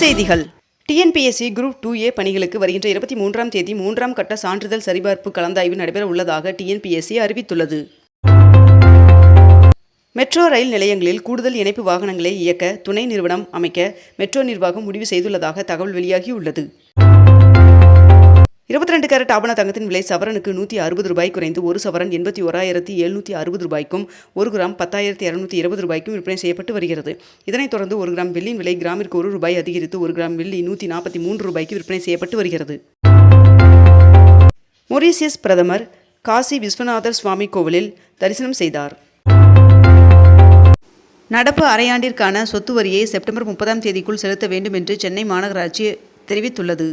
செய்திகள். TNPSC group two ஏ பணிகளுக்கு வருகின்ற இருபத்தி மூன்றாம் தேதி மூன்றாம் கட்ட சான்றிதழ் சரிபார்ப்பு கலந்தாய்வு நடைபெற உள்ளதாக டிஎன்பிஎஸ்சி அறிவித்துள்ளது. மெட்ரோ ரயில் நிலையங்களில் கூடுதல் இணைப்பு வாகனங்களை இயக்க துணை நிறுவனம் அமைக்க மெட்ரோ நிர்வாகம் முடிவு செய்துள்ளதாக தகவல் வெளியாகியுள்ளது. இருபத்தி ரெண்டு கேரட் ஆபண தங்கத்தின் விலை சவரனுக்கு நூற்றி அறுபது ரூபாய் குறைந்து ஒரு சவரன் எண்பத்தி ஓராயிரத்தி எழுநூற்றி அறுபது ரூபாய்க்கும் ஒரு கிராம் பத்தாயிரத்தி இரநூத்தி இருபது ரூபாய்க்கும் விற்பனை செய்யப்பட்டு வருகிறது. இதனைத் தொடர்ந்து ஒரு கிராம் வெள்ளியின் விலை கிராமிற்கு ஒரு ரூபாய் அதிகரித்து ஒரு கிராம் வெள்ளி நூற்றி நாற்பத்தி மூன்று ரூபாய்க்கு விற்பனை செய்யப்பட்டு வருகிறது. மொரீசியஸ் பிரதமர் காசி விஸ்வநாதர் சுவாமி கோவிலில் தரிசனம் செய்தார். நடப்பு அரையாண்டிற்கான சொத்து வரியை செப்டம்பர் முப்பதாம் தேதிக்குள் செலுத்த வேண்டும் என்று சென்னை மாநகராட்சி தெரிவித்துள்ளது.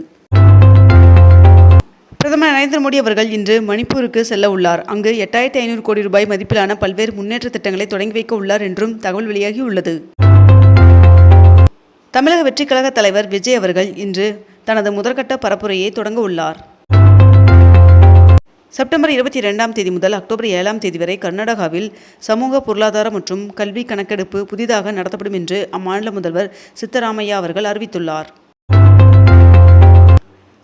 பிரதமர் நரேந்திர மோடி அவர்கள் இன்று மணிப்பூருக்கு செல்ல உள்ளார். அங்கு எட்டாயிரத்தி ஐநூறு கோடி ரூபாய் மதிப்பிலான பல்வேறு முன்னேற்ற திட்டங்களை தொடங்கி வைக்க உள்ளார் என்றும் தகவல் வெளியாகியுள்ளது தமிழக வெற்றிக் கழக தலைவர் விஜய் அவர்கள் இன்று தனது முதற்கட்ட பரப்புரையை தொடங்க உள்ளார். செப்டம்பர் இருபத்தி இரண்டாம் தேதி முதல் அக்டோபர் ஏழாம் தேதி வரை கர்நாடகாவில் சமூக பொருளாதார மற்றும் கல்வி கணக்கெடுப்பு புதிதாக நடத்தப்படும் என்று அம்மாநில முதல்வர் சித்தராமையா அவர்கள் அறிவித்துள்ளார்.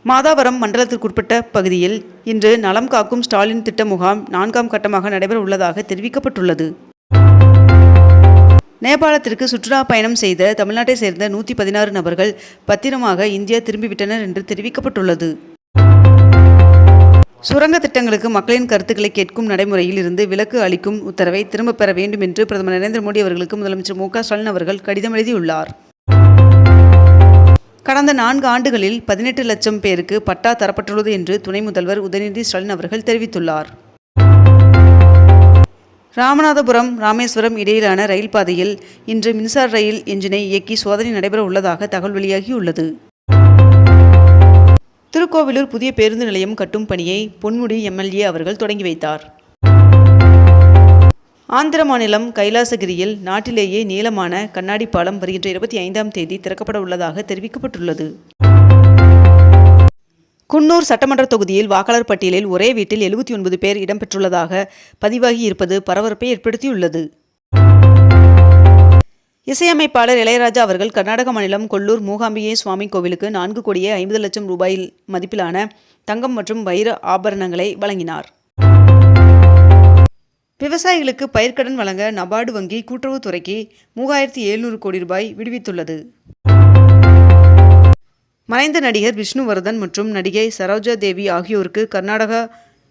மாதாவரம் மண்டலத்திற்குட்பட்ட பகுதியில் இன்று நலம் காக்கும் ஸ்டாலின் திட்ட முகாம் நான்காம் கட்டமாக நடைபெற உள்ளதாக தெரிவிக்கப்பட்டுள்ளது. நேபாளத்திற்கு சுற்றுலா பயணம் செய்த தமிழ்நாட்டை சேர்ந்த நூற்றி பதினாறு நபர்கள் பத்திரமாக இந்தியா திரும்பிவிட்டனர் என்று தெரிவிக்கப்பட்டுள்ளது. சுரங்க திட்டங்களுக்கு மக்களின் கருத்துக்களை கேட்கும் நடைமுறையில் இருந்து விலக்கு அளிக்கும் உத்தரவை திரும்பப் பெற வேண்டும் என்று பிரதமர் நரேந்திர மோடி அவர்களுக்கு முதலமைச்சர் மு க ஸ்டாலின் அவர்கள் கடிதம் எழுதியுள்ளார். கடந்த நான்கு ஆண்டுகளில் பதினெட்டு லட்சம் பேருக்கு பட்டா தரப்பட்டுள்ளது என்று துணை முதல்வர் உதயநிதி ஸ்டாலின் அவர்கள் தெரிவித்துள்ளார். ராமநாதபுரம் ராமேஸ்வரம் இடையிலான ரயில் பாதையில் இன்று மின்சார ரயில் எஞ்சினை இயக்கி சோதனை நடைபெற உள்ளதாக தகவல் வெளியாகியுள்ளது. திருக்கோவிலூர் புதிய பேருந்து நிலையம் கட்டும் பணியை பொன்முடி எம்எல்ஏ அவர்கள் தொடங்கி வைத்தார். ஆந்திர மாநிலம் கைலாசகிரியில் நாட்டிலேயே நீளமான கண்ணாடி பாலம் வருகின்ற இருபத்தி ஐந்தாம் தேதி திறக்கப்பட உள்ளதாக தெரிவிக்கப்பட்டுள்ளது. குன்னூர் சட்டமன்ற தொகுதியில் வாக்காளர் பட்டியலில் ஒரே வீட்டில் எழுபத்தி ஒன்பது பேர் இடம்பெற்றுள்ளதாக பதிவாகி இருப்பது பரபரப்பை ஏற்படுத்தியுள்ளது. இசையமைப்பாளர் இளையராஜா அவர்கள் கர்நாடக மாநிலம் கொல்லூர் மூகாம்பிகை சுவாமி கோவிலுக்கு நான்கு கோடியே ஐம்பது லட்சம் ரூபாயில் மதிப்பிலான தங்கம் மற்றும் வைர ஆபரணங்களை வழங்கினார். விவசாயிகளுக்கு பயிர்க்கடன் வழங்க நபார்டு வங்கி கூட்டுறவுத்துறைக்கு மூவாயிரத்தி எழுநூறு கோடி ரூபாய் விடுவித்துள்ளது. மறைந்த நடிகர் விஷ்ணுவர்தன் மற்றும் நடிகை சரோஜா தேவி ஆகியோருக்கு கர்நாடக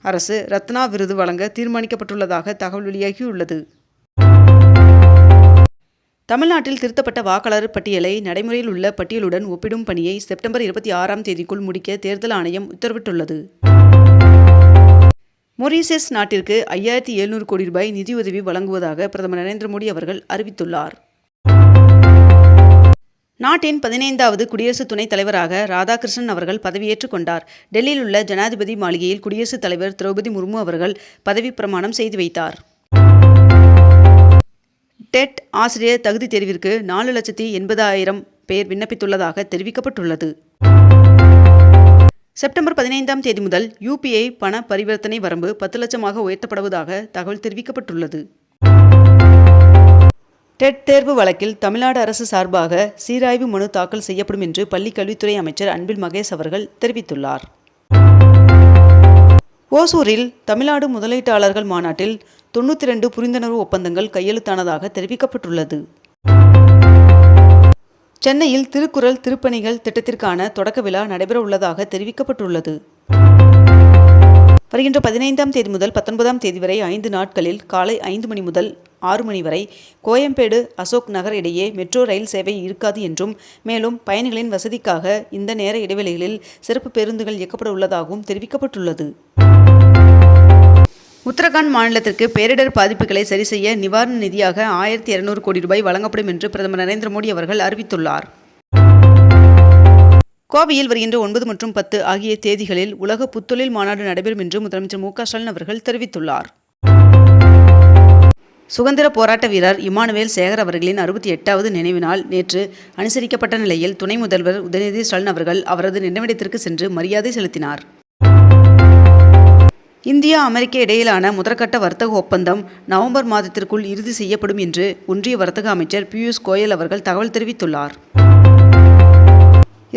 அரசு ரத்னா விருது வழங்க தீர்மானிக்கப்பட்டுள்ளதாக தகவல் வெளியாகியுள்ளது. தமிழ்நாட்டில் திருத்தப்பட்ட வாக்காளர் பட்டியலை நடைமுறையில் உள்ள பட்டியலுடன் ஒப்பிடும் பணியை செப்டம்பர் இருபத்தி ஆறாம் தேதிக்குள் முடிக்க தேர்தல் ஆணையம் உத்தரவிட்டுள்ளது. மொரீசியஸ் நாட்டிற்கு ஐயாயிரத்தி எழுநூறு கோடி ரூபாய் நிதியுதவி வழங்குவதாக பிரதமர் நரேந்திர மோடி அவர்கள் அறிவித்துள்ளார். நாட்டின் பதினைந்தாவது குடியரசு துணைத் தலைவராக ராதாகிருஷ்ணன் அவர்கள் பதவியேற்றுக் கொண்டார். டெல்லியில் உள்ள ஜனாதிபதி மாளிகையில் குடியரசுத் தலைவர் திரௌபதி முர்மு அவர்கள் பதவி பிரமாணம் செய்து வைத்தார். டெட் ஆசிரியர் தகுதி தேர்விற்கு நாலு லட்சத்தி எண்பதாயிரம் பேர் விண்ணப்பித்துள்ளதாக தெரிவிக்கப்பட்டுள்ளது. செப்டம்பர் பதினைந்தாம் தேதி முதல் யூபிஐ பண பரிவர்த்தனை வரம்பு பத்து லட்சமாக உயர்த்தப்படுவதாக தகவல் தெரிவிக்கப்பட்டுள்ளது. டெட் தேர்வு வழக்கில் தமிழ்நாடு அரசு சார்பாக சீராய்வு மனு தாக்கல் செய்யப்படும் என்று பள்ளிக் கல்வித்துறை அமைச்சர் அன்பில் மகேஷ் அவர்கள் தெரிவித்துள்ளார். ஓசூரில் தமிழ்நாடு முதலீட்டாளர்கள் மாநாட்டில் தொண்ணூற்றி ரெண்டு புரிந்துணர்வு ஒப்பந்தங்கள் கையெழுத்தானதாக தெரிவிக்கப்பட்டுள்ளது. சென்னையில் திருக்குறள் திருப்பணிகள் திட்டத்திற்கான தொடக்க விழா நடைபெற உள்ளதாக தெரிவிக்கப்பட்டுள்ளது. வருகின்ற பதினைந்தாம் தேதி முதல் பத்தொன்பதாம் தேதி வரை ஐந்து நாட்களில் காலை ஐந்து மணி முதல் ஆறு மணி வரை கோயம்பேடு அசோக் நகர் இடையே மெட்ரோ ரயில் சேவை இருக்காது என்றும் மேலும் பயணிகளின் வசதிக்காக இந்த நேர இடைவெளிகளில் சிறப்பு பேருந்துகள் இயக்கப்பட உள்ளதாகவும் தெரிவிக்கப்பட்டுள்ளது. உத்தரகாண்ட் மாநிலத்திற்கு பேரிடர் பாதிப்புகளை சரி செய்ய நிவாரண நிதியாக ஆயிரத்தி இருநூறு கோடி ரூபாய் வழங்கப்படும் என்று பிரதமர் நரேந்திர மோடி அவர்கள் அறிவித்துள்ளார். கோவையில் வருகின்ற ஒன்பது மற்றும் பத்து ஆகிய தேதிகளில் உலக புத்தொழில் மாநாடு நடைபெறும் என்று முதலமைச்சர் மு க ஸ்டாலின் அவர்கள் தெரிவித்துள்ளார். சுதந்திர போராட்ட வீரர் இமானுவேல் சேகர் அவர்களின் அறுபத்தி எட்டாவது நினைவினால் நேற்று அனுசரிக்கப்பட்ட நிலையில் துணை முதல்வர் உதயநிதி ஸ்டாலின் அவர்கள் அவரது நினைவிடத்திற்கு சென்று மரியாதை செலுத்தினார். இந்தியா அமெரிக்க இடையிலான முதற்கட்ட வர்த்தக ஒப்பந்தம் நவம்பர் மாதத்திற்குள் இறுதி செய்யப்படும் என்று ஒன்றிய வர்த்தக அமைச்சர் பியூஷ் கோயல் அவர்கள் தகவல் தெரிவித்துள்ளார்.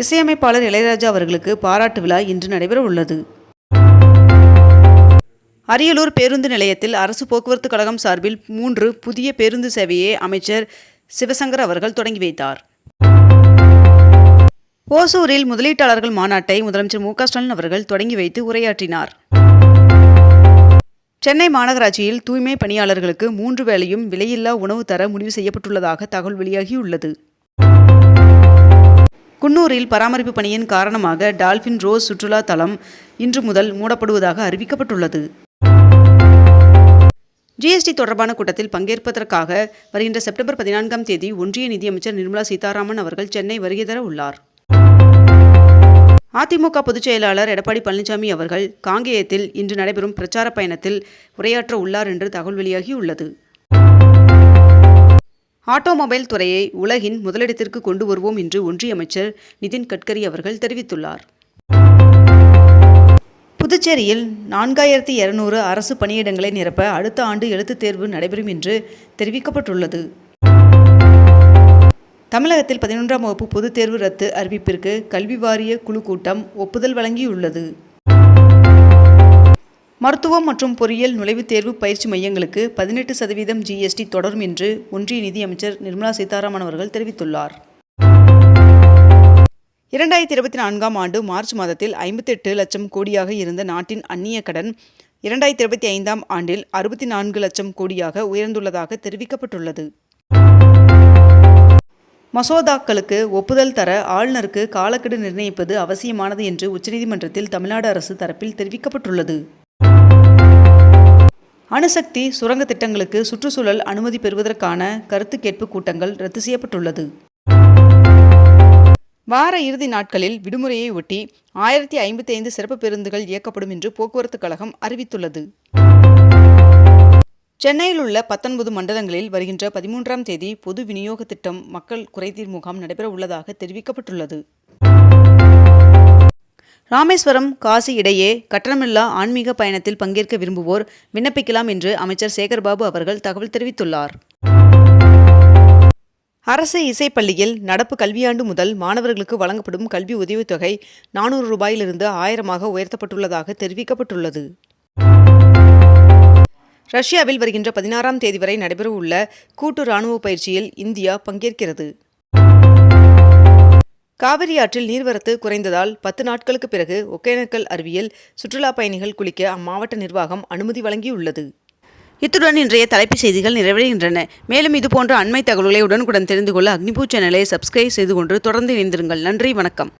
இசையமைப்பாளர் இளையராஜா அவர்களுக்கு பாராட்டு விழா இன்று நடைபெற உள்ளது. அரியலூர் பேருந்து நிலையத்தில் அரசு போக்குவரத்து கழகம் சார்பில் மூன்று புதிய பேருந்து சேவையை அமைச்சர் சிவசங்கர் அவர்கள் தொடங்கி வைத்தார். ஓசூரில் முதலீட்டாளர்கள் மாநாட்டை முதலமைச்சர் மு க ஸ்டாலின் அவர்கள் தொடங்கி வைத்து உரையாற்றினார். சென்னை மாநகராட்சியில் தூய்மை பணியாளர்களுக்கு மூன்று வேளையும் விலையில்லா உணவு தர முடிவு செய்யப்பட்டுள்ளதாக தகவல் வெளியாகியுள்ளது. குன்னூரில் பராமரிப்பு பணியின் காரணமாக டால்பின் ரோஸ் சுற்றுலா தளம் இன்று முதல் மூடப்படுவதாக அறிவிக்கப்பட்டுள்ளது. ஜிஎஸ்டி தொடர்பான கூட்டத்தில் பங்கேற்பதற்காக வருகின்ற செப்டம்பர் பதினான்காம் தேதி ஒன்றிய நிதியமைச்சர் நிர்மலா சீதாராமன் அவர்கள் சென்னை வருகை தர உள்ளார். அதிமுக பொதுச் செயலாளர் எடப்பாடி பழனிசாமி அவர்கள் காங்கேயத்தில் இன்று நடைபெறும் பிரச்சார பயணத்தில் உரையாற்ற உள்ளார் என்று தகவல் வெளியாகியுள்ளது ஆட்டோமொபைல் துறையை உலகின் முதலிடத்திற்கு கொண்டு வருவோம் என்று ஒன்றிய அமைச்சர் நிதின் கட்கரி அவர்கள் தெரிவித்துள்ளார். புதுச்சேரியில் நான்காயிரத்தி இருநூறு அரசு பணியிடங்களை நிரப்ப அடுத்த ஆண்டு எழுத்துத் தேர்வு நடைபெறும் என்று தெரிவிக்கப்பட்டுள்ளது. தமிழகத்தில் பதினொன்றாம் வகுப்பு பொதுத் தேர்வு ரத்து அறிவிப்பிற்கு கல்வி வாரிய குழு கூட்டம் ஒப்புதல் வழங்கியுள்ளது. மருத்துவம் மற்றும் பொறியியல் நுழைவுத் தேர்வு பயிற்சி மையங்களுக்கு பதினெட்டு சதவீதம் ஜிஎஸ்டி தொடரும் என்று ஒன்றிய நிதியமைச்சர் நிர்மலா சீதாராமன் அவர்கள் தெரிவித்துள்ளார். இரண்டாயிரத்தி இருபத்தி நான்காம் ஆண்டு மார்ச் மாதத்தில் ஐம்பத்தெட்டு லட்சம் கோடியாக இருந்த நாட்டின் அந்நிய கடன் இரண்டாயிரத்தி இருபத்தி ஐந்தாம் ஆண்டில் அறுபத்தி நான்கு லட்சம் கோடியாக உயர்ந்துள்ளதாக தெரிவிக்கப்பட்டுள்ளது. மசோதாக்களுக்கு ஒப்புதல் தர ஆளுநருக்கு காலக்கெடு நிர்ணயிப்பது அவசியமானது என்று உச்சநீதிமன்றத்தில் தமிழ்நாடு அரசு தரப்பில் தெரிவிக்கப்பட்டுள்ளது. அணுசக்தி சுரங்க திட்டங்களுக்கு சுற்றுச்சூழல் அனுமதி பெறுவதற்கான கருத்து கேட்பு கூட்டங்கள் ரத்து செய்யப்பட்டுள்ளது. வார இறுதி நாட்களில் விடுமுறையை ஒட்டி ஆயிரத்தி ஐம்பத்தி ஐந்து சிறப்பு பேருந்துகள் இயக்கப்படும் என்று போக்குவரத்து கழகம் அறிவித்துள்ளது. சென்னையில் உள்ள பத்தொன்பது மண்டலங்களில் வருகின்ற பதிமூன்றாம் தேதி பொது விநியோக திட்டம் மக்கள் குறைதீர் முகாம் நடைபெற உள்ளதாக தெரிவிக்கப்பட்டுள்ளது. ராமேஸ்வரம் காசி இடையே கட்டணமில்லா ஆன்மீக பயணத்தில் பங்கேற்க விரும்புவோர் விண்ணப்பிக்கலாம் என்று அமைச்சர் சேகர்பாபு அவர்கள் தகவல் தெரிவித்துள்ளார். அரசு இசைப்பள்ளியில் நடப்பு கல்வியாண்டு முதல் மாணவர்களுக்கு வழங்கப்படும் கல்வி உதவித்தொகை நானூறு ரூபாயிலிருந்து ஆயிரமாக உயர்த்தப்பட்டுள்ளதாக தெரிவிக்கப்பட்டுள்ளது. ரஷ்யாவில் வருகின்ற பதினாறாம் தேதி வரை நடைபெறவுள்ள கூட்டு ராணுவ பயிற்சியில் இந்தியா பங்கேற்கிறது. காவிரி ஆற்றில் நீர்வரத்து குறைந்ததால் பத்து நாட்களுக்கு பிறகு ஒகேனக்கல் அருவியில் சுற்றுலா பயணிகள் குளிக்க அம்மாவட்ட நிர்வாகம் அனுமதி வழங்கியுள்ளது. இத்துடன் இன்றைய தலைப்புச் செய்திகள் நிறைவடைகின்றன. மேலும் இதுபோன்ற அண்மை தகவல்களை உடனுக்குடன் தெரிந்து கொள்ள அக்னிபூ சேனலை சப்ஸ்கிரைப் செய்து கொண்டு தொடர்ந்து இணைந்திருங்கள். நன்றி வணக்கம்.